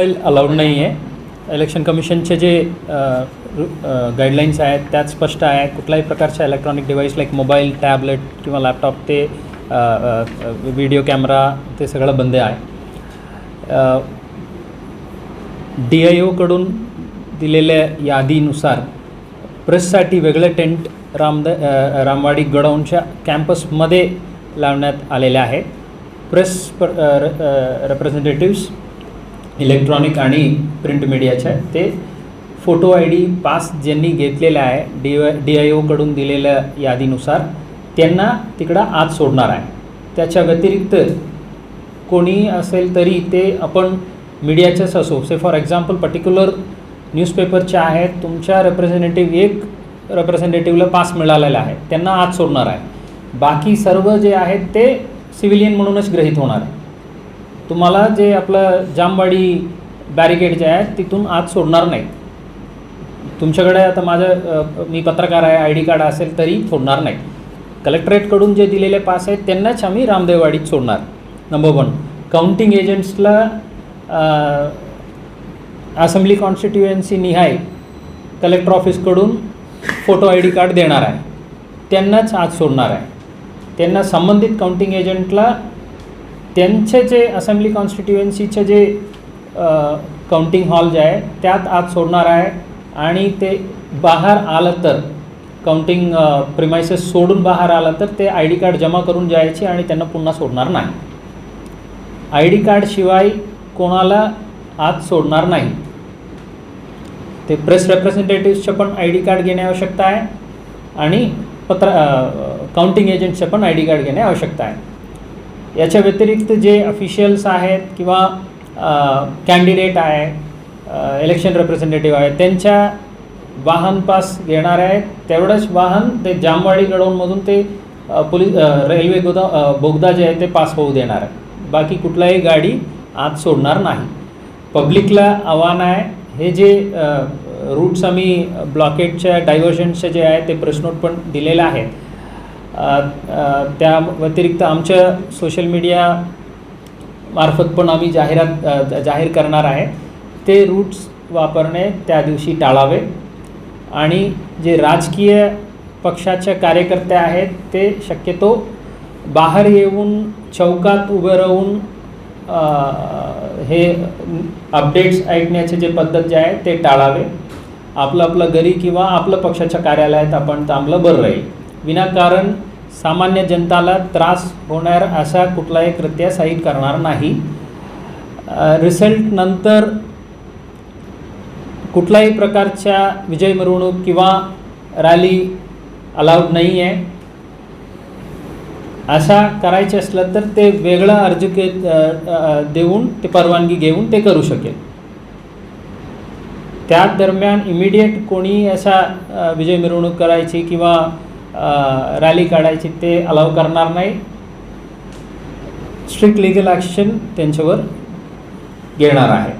Mobile allowed नाही आहे. Election कमिशनचे जे गाईडलाईन्स आहेत त्यात स्पष्ट आहे. कुठल्याही प्रकारच्या electronic device like mobile tablet किंवा लॅपटॉप ते व्हिडिओ कॅमेरा ते सगळं बंद आहे. डी आय ओकडून दिलेल्या यादीनुसार प्रेससाठी वेगळं टेंट रामद रामवाडी गडाऊनच्या कॅम्पसमध्ये लावण्यात आलेले आहे. प्रेस रेप्रेझेंटेटिव्स इलेक्ट्रॉनिक आणि प्रिंट मीडियाच्या ते फोटो आय डी पास ज्यांनी घेतलेला आहे डी वाय डी आय ओकडून दिलेल्या यादीनुसार त्यांना तिकडं आत सोडणार आहे. त्याच्या व्यतिरिक्त कोणी असेल तरी ते आपण मीडियाचेच असो से फॉर एक्झाम्पल पर्टिक्युलर न्यूजपेपरच्या आहेत तुमच्या रिप्रेझेंटेटिव्ह एक रिप्रेझेंटेटिव्हला पास मिळालेला आहे त्यांना आत सोडणार आहे. बाकी सर्व जे आहेत ते सिव्हिलियन म्हणूनच ग्रहित होणार आहे. तुम्हाला जे आपलं जामवाडी बॅरिकेड जे आहे तिथून आत सोडणार नाही तुमच्याकडे आता माझं मी पत्रकार आहे आय डी कार्ड असेल तरी सोडणार नाही कलेक्टरेटकडून जे दिलेले पास आहेत त्यांनाच आम्ही रामदेववाडीत सोडणार. नंबर वन काउंटिंग एजंट्सला असेंब्ली कॉन्स्टिट्युएन्सी निहाय कलेक्टर ऑफिसकडून फोटो आय डी कार्ड देणार आहे. त्यांनाच आज सोडणार आहे. त्यांना संबंधित काउंटिंग एजंटला त्यांचे जे असेंब्ली कॉन्स्टिट्युएन्सीचे जे काउंटिंग हॉल जे आहे त्यात आज सोडणार आहे. आणि ते बाहेर आलं तर काउंटिंग प्रिमायसेस सोडून बाहेर आलं तर ते आय डी कार्ड जमा करून जायचे आणि त्यांना पुन्हा सोडणार नाही. आय डी कार्डशिवाय कोणाला आत सोडणार नाही. ते प्रेस रेप्रेझेंटेटिव्सचं पण आय डी कार्ड घेणे आवश्यकता आहे. आणि पत्र काउंटिंग एजंटचे पण आय डी कार्ड घेणे आवश्यकता आहे. याच्या व्यतिरिक्त जे ऑफिशियल्स आहेत किंवा कॅन्डिडेट आहे इलेक्शन रिप्रेझेंटेटिव्ह आहे त्यांच्या वाहन पास घेणार आहेत. तेवढंच वाहन ते जामवाडी गडवूनमधून ते पोलीस रेल्वे गोदा बोगदा जे आहे ते पास होऊ देणार आहे बाकी कुठलाही गाडी आत सोडणार नाही. पब्लिकला आव्हान आहे. हे जे रूट्स आम्ही ब्लॉकेटच्या डायव्हर्जनचे जे आहे ते प्रश्नोट पण दिलेलं आहे. त्या व्यतिरिक्त आमच्या सोशल मीडिया मार्फत पण आम्ही जाहिरात जाहीर करणार आहे. ते रूट्स वापरणे त्या दिवशी टाळावे. आणि जे राजकीय पक्षाच्या कार्यकर्ते आहेत ते शक्यतो बाहेर येऊन चौकात उभं राहून हे अपडेट्स ऐकण्याचे जे पद्धत जे आहे ते टाळावे. आपलं आपलं घरी किंवा आपलं पक्षाच्या कार्यालयात आपण थांबलं बरं राहील. विनाकारण सामान्य जनताला त्रास होणार अशा कुठलाही कृत्य साईट करणार नाही. रिझल्टनंतर कुठल्याही प्रकारच्या विजय मिरवणूक किंवा रॅली अलाउड नाही आहे अशा करायचे असलं तर ते वेगळा अर्ज के देऊन ते परवानगी घेऊन ते करू शकेल. त्या दरम्यान इमिडिएट कोणी अशा विजय मिरवणूक करायची किंवा रॅली काढायची ते अलाव करणार नाही. स्ट्रिक्ट लिगल ॲक्शन त्यांच्यावर घेणार आहे.